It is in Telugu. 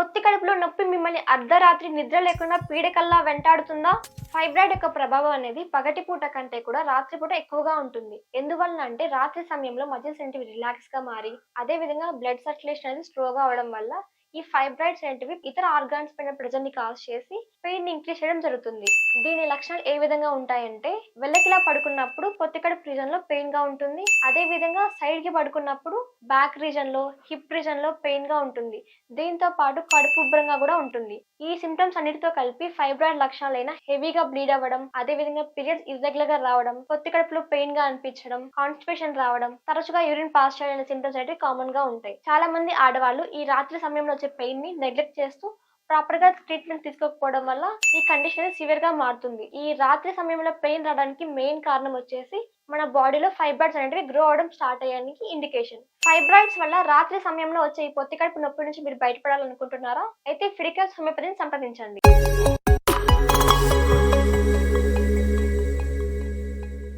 పొత్తి కడుపులో నొప్పి మిమ్మల్ని అర్ధరాత్రి నిద్ర లేకుండా పీడకల్లా వెంటాడుతుందా? ఫైబ్రాయిడ్ యొక్క ప్రభావం అనేది పగటిపూట కంటే కూడా రాత్రిపూట ఎక్కువగా ఉంటుంది. ఎందువలన అంటే రాత్రి సమయంలో మజిల్స్ అనేటివి రిలాక్స్గా మారి అదే విధంగా బ్లడ్ సర్క్యులేషన్ అనేది స్లోగా అవడం వల్ల ఈ ఫైబ్రాయిడ్స్ అనేటివి ఇతర ఆర్గాన్స్ పైన ప్రెజర్ని కాజ్ చేసి పెయిన్ని ఇంక్రీజ్ చేయడం జరుగుతుంది. దీని లక్షణాలు ఏ విధంగా ఉంటాయంటే వెళ్ళకిలా పడుకున్నప్పుడు పొత్తికడ రీజన్లో పెయిన్గా ఉంటుంది. అదే విధంగా సైడ్కి పడుకున్నప్పుడు బ్యాక్ రీజన్లో హిప్ రీజన్లో పెయిన్గా ఉంటుంది. దీంతో పాటు కడుపు ఉబ్బరంగా కూడా ఉంటుంది. ఈ సిమ్టమ్స్ అన్నిటితో కలిపి ఫైబ్రాయిడ్ లక్షణాలైన హెవీగా బ్లీడ్ అవ్వడం అదే విధంగా పీరియడ్స్ ఇర్రెగ్యులర్గా రావడం పొత్తి కడుపులో పెయిన్గా అనిపించడం కాన్స్టిపేషన్ రావడం తరచుగా యూరిన్ పాస్ చేయడం సిమ్టమ్స్ అనేవి కామన్గా ఉంటాయి. చాలా మంది ఆడవాళ్ళు ఈ రాత్రి సమయంలో వచ్చే పెయిన్ని నెగ్లెక్ట్ చేస్తూ ప్రాపర్గా ట్రీట్మెంట్ తీసుకోకపోవడం వల్ల ఈ కండిషన్ సివియర్గా మారుతుంది. ఈ రాత్రి సమయంలో పెయిన్ రావడానికి మెయిన్ కారణం వచ్చేసి మన బాడీలో ఫైబ్రాయిడ్స్ అనేవి గ్రో అవడం స్టార్ట్ అయ్యడానికి ఇండికేషన్ ఫైబ్రాయిడ్స్ వల్ల రాత్రి సమయంలో వచ్చే ఈ పొత్తి కడుపు నొప్పి నుంచి మీరు బయటపడాలనుకుంటున్నారా? అయితే ఫిడికల్స్ హోమియోపతిని సంప్రదించండి.